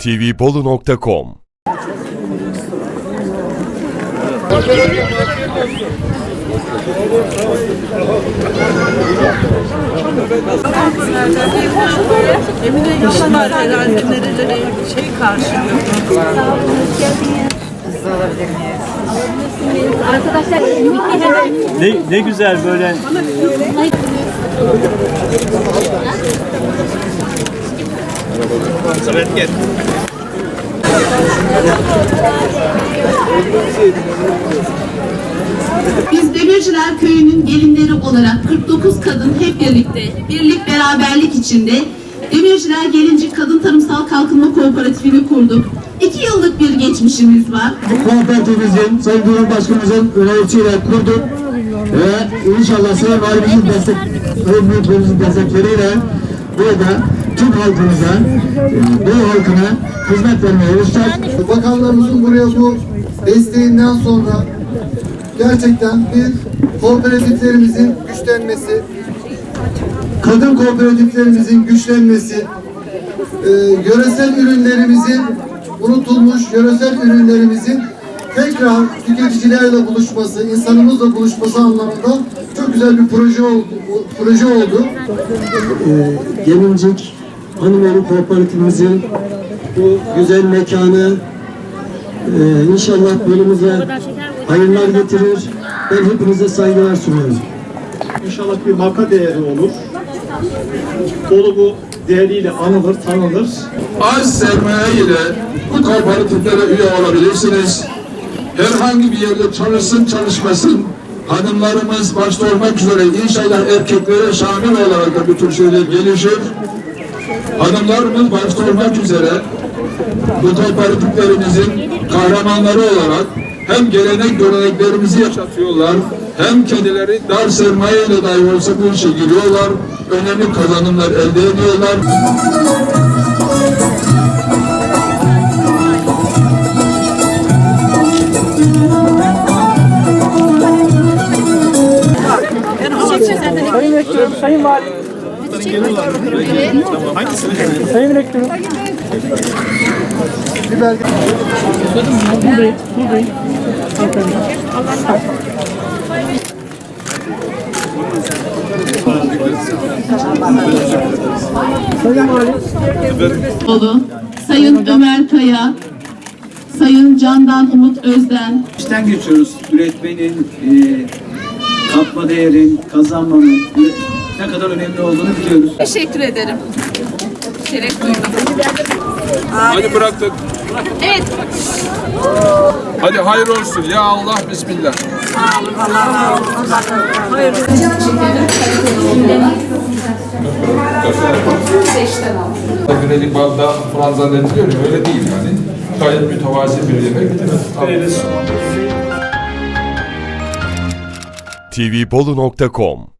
tvbolu.com Emine yapılar herhalde nerelere şey karşılıyor. Arkadaşlar Ne, ne güzel böyle Biz Demirciler Köyü'nün gelinleri olarak 49 kadın hep birlikte, birlik beraberlik içinde Demirciler Gelincik Kadın Tarımsal Kalkınma Kooperatifini kurduk. İki yıllık bir geçmişimiz var. kooperatifimizin, Sayın Cumhurbaşkanımızın önerisiyle kurduk. Ve inşallah Sayın Valimizin destek, Sayın Büyüklerimizin destekleriyle burada tüm halkımıza, e, Doğu halkına hizmet vermeye çalışacağız. Bakanlarımızın buraya bu desteğinden sonra gerçekten bir kooperatiflerimizin güçlenmesi, kadın kooperatiflerimizin güçlenmesi, e, yöresel ürünlerimizin unutulmuş yöresel ürünlerimizin tekrar tüketicilerle buluşması, insanımızla buluşması anlamında çok güzel bir proje oldu. Proje oldu. Gelincik Hanımeli Kooperatifimizin bu güzel mekanı e, inşallah bölümümüze hayırlar getirir. Ben hepinize saygılar sunuyorum. İnşallah bir marka değeri olur. Bolu bu değeriyle anılır, tanınır. az sermaye ile bu kooperatiflere üye olabilirsiniz. Herhangi bir yerde çalışsın çalışmasın hanımlarımız başta olmak üzere inşallah erkeklere şamil olarak da bu tür şeyler gelişir. Hanımlarımız başta olmak üzere bu kooperatiflerimizin kahramanları olarak hem gelenek göreneklerimizi yaşatıyorlar hem kendileri dar sermaye ile dahi olsa bu işe giriyorlar. Önemli kazanımlar elde ediyorlar. Sayın Rektörüm. Buradayım, buradayım. Sayın. Bolu, Sayın Ömer Kaya, Sayın Candan Umut Özden, İşten geçiyoruz. Üretmenin, e, katma değerin, kazanmanın ne kadar önemli olduğunu biliyoruz. Teşekkür ederim. Şeref duydum. Hadi bıraktık. Evet. Hadi hayır olsun. Ya Allah Bismillah. Günelik bazda falan zannediliyor ya öyle değil yani. Gayet mütevazi bir yemek. tvbolu.com